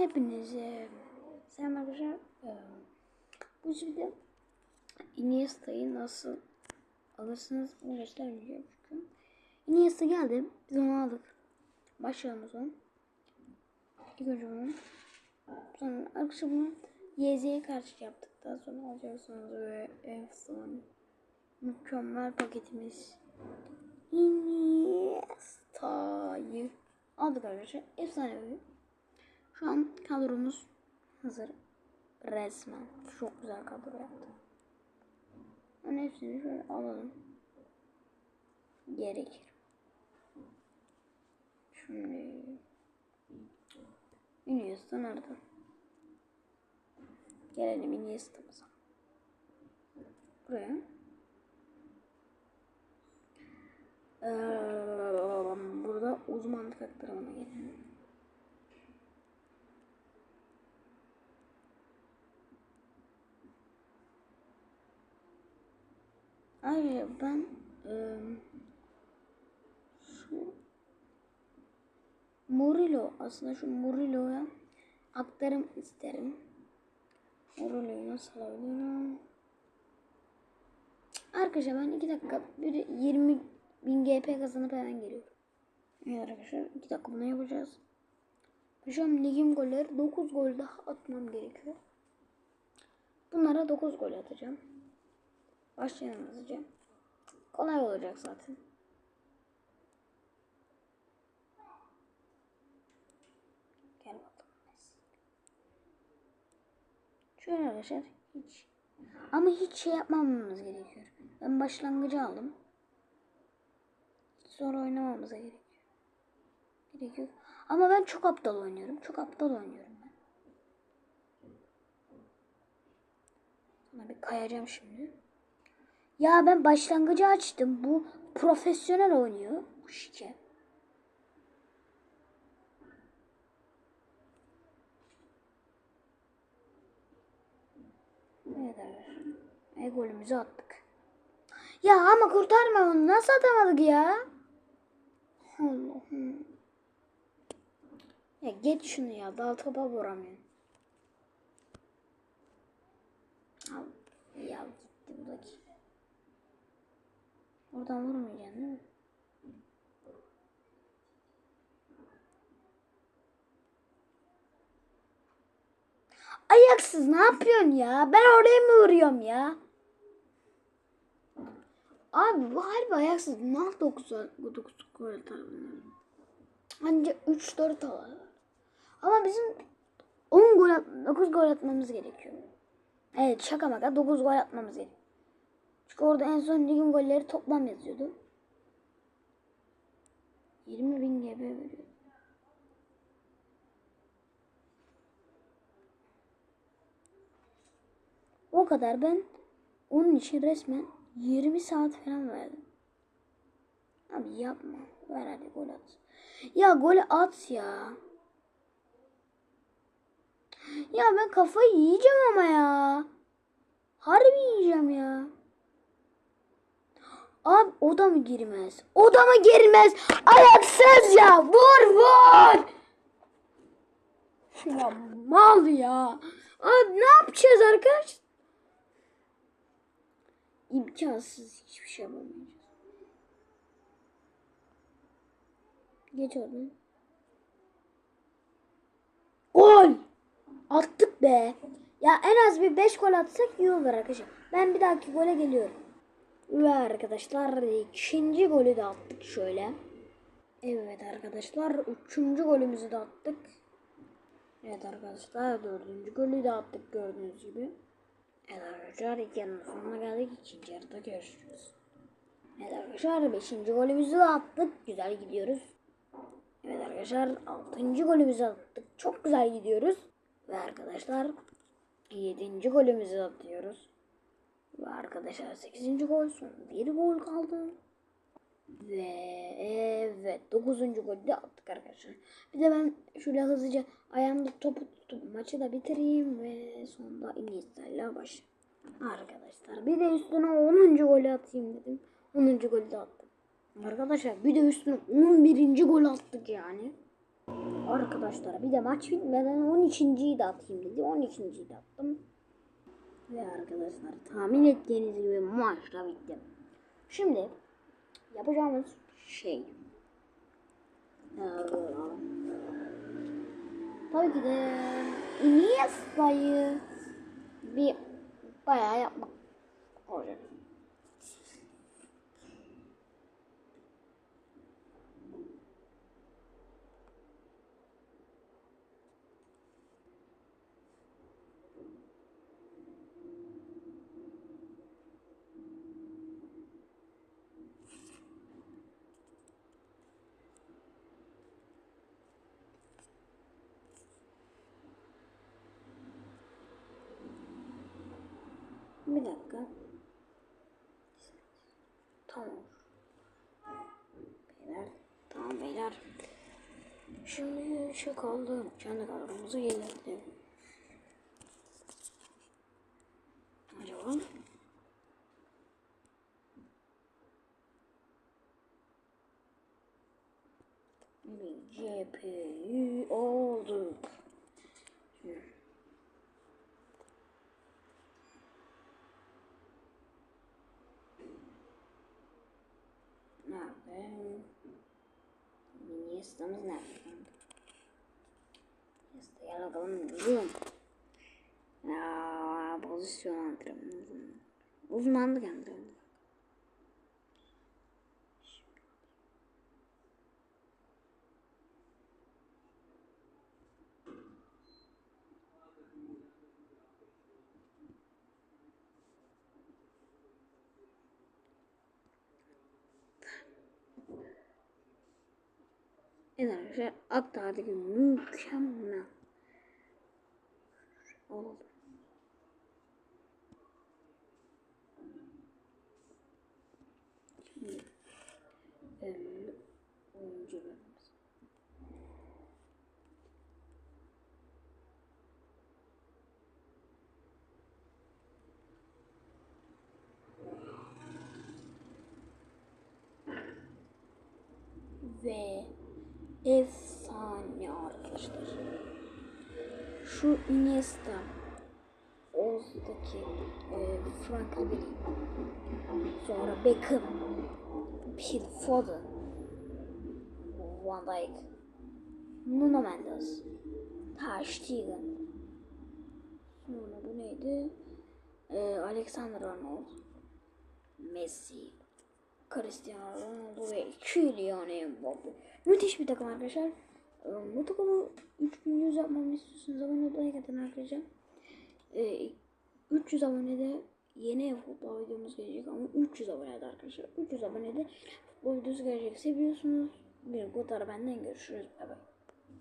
Hepinize selam arkadaşlar. Ee, Bu videoda Iniesta'yı nasıl alırsınız bunu göstermeyeceğim çünkü. Iniesta geldi. Biz onu aldık. Başlayalım o zaman. İlk önce bunu. Sonra arkadaşlar bunu YZ'ye karşı yaptık. Daha sonra alacaksınız ve efsane. Mükemmel paketimiz. Iniesta'yı aldık arkadaşlar. Efsane bir şu an kadromuz hazır. Resmen. Çok güzel kadro yaptı. Onun hepsini şöyle alalım. Gerekir. Şimdi Iniesta nerede? Gelelim Iniesta'mıza. Buraya. Ee, burada uzmanlık aktarımına gelelim. Ayrıca ben eee şu Murillo aslında şu Murillo'ya aktarım isterim. Murillo'yu nasıl alabilirim? Arkadaşlar ben 2 dakika bir 20 bin GP kazanıp hemen geliyorum. Evet arkadaşlar 2 dakika bunu yapacağız. Şu an ligim golleri 9 gol daha atmam gerekiyor. Bunlara 9 gol atacağım. Başlayalım hızlıca. Kolay olacak zaten. Gel bakalım. Şöyle arkadaşlar hiç ama hiç şey yapmamamız gerekiyor. Ben başlangıcı aldım. Sonra oynamamıza gerekiyor. Gerekiyor. Ama ben çok aptal oynuyorum. Çok aptal oynuyorum ben. Sana bir kayacağım şimdi. Ya ben başlangıcı açtım. Bu profesyonel oynuyor. Bu şike. Evet arkadaşlar. E golümüzü attık. Ya ama kurtarma onu. Nasıl atamadık ya? Allah'ım. Ya geç şunu ya. Dal topa vuramıyorum. Al. Ya gitti bu da gitti. Oradan vurmayacaksın değil mi? Ayaksız ne yapıyorsun ya? Ben oraya mı vuruyorum ya? Abi bu harbi ayaksız. Ne 9 9 gol atar? Anca 3 4 alar. Ama bizim 10 gol 9 gol atmamız gerekiyor. Evet şaka maka 9 gol atmamız gerekiyor. Çünkü orada en son ligin golleri toplam yazıyordu. 20 bin GB veriyor. O kadar ben onun için resmen 20 saat falan verdim. Abi yapma. Ver hadi gol at. Ya gol at ya. Ya ben kafayı yiyeceğim ama ya. Harbi yiyeceğim ya. Abi o da mı girmez? O da mı girmez? Ayaksız ya. Vur vur. Ya mal ya. Abi ne yapacağız arkadaş? İmkansız hiçbir şey yapamayacağız. Geç oradan. Gol! Attık be. Ya en az bir 5 gol atsak iyi olur arkadaşlar. Ben bir dahaki gole geliyorum. Ve arkadaşlar ikinci golü de attık şöyle. Evet arkadaşlar üçüncü golümüzü de attık. Evet arkadaşlar dördüncü golü de attık gördüğünüz gibi. Evet arkadaşlar yarının sonuna geldik. İkinci yarıda görüşürüz. Evet arkadaşlar beşinci golümüzü de attık. Güzel gidiyoruz. Evet arkadaşlar altıncı golümüzü attık. Çok güzel gidiyoruz. Ve arkadaşlar yedinci golümüzü atıyoruz. Ve arkadaşlar 8. gol son bir gol kaldı. Ve evet 9. golü de attık arkadaşlar. Bir de ben şöyle hızlıca ayağımda topu tutup maçı da bitireyim ve sonunda Iniesta'yla baş. Arkadaşlar bir de üstüne 10. golü atayım dedim. 10. golü de attım. Arkadaşlar bir de üstüne 11. gol attık yani. Arkadaşlar bir de maç bitmeden 12.yi de atayım dedi. 12.yi de attım. Ve arkadaşlar tahmin ettiğiniz gibi maç da bitti. Şimdi yapacağımız şey Ee, tabii ki de Iniesta'yı bir bayağı yapmak olacak. Bir dakika. Tamam. Beyler. Tamam beyler. Şimdi şu kaldı. Kendi kadromuzu yeniledim. Acaba? Bir CPU olduk. Şimdi. Nerede? Iniesta'mız nerede? Iniesta gel bakalım uzun. Ya pozisyon Evet arkadaşlar Akdağ'daki mükemmel oldu. Şimdi 50 oyuncularımız. Ve efsane arkadaşlar. Şu Iniesta Oz'daki e, Frank Ribery sonra Beckham Phil Foden Van Dijk Nuno Mendes Ter Stegen sonra bu neydi e, Alexander Arnold Messi Cristiano Ronaldo ve Kylian Mbappe. Müthiş bir takım arkadaşlar. Bu takımı 3100 yapmamı istiyorsanız abone olmayı atın arkadaşlar. Ee, 300 abonede yeni futbol videomuz gelecek ama 300 abonede arkadaşlar. 300 abonede futbol videosu gelecek. Seviyorsunuz. Bir bu benden görüşürüz. Bye bye.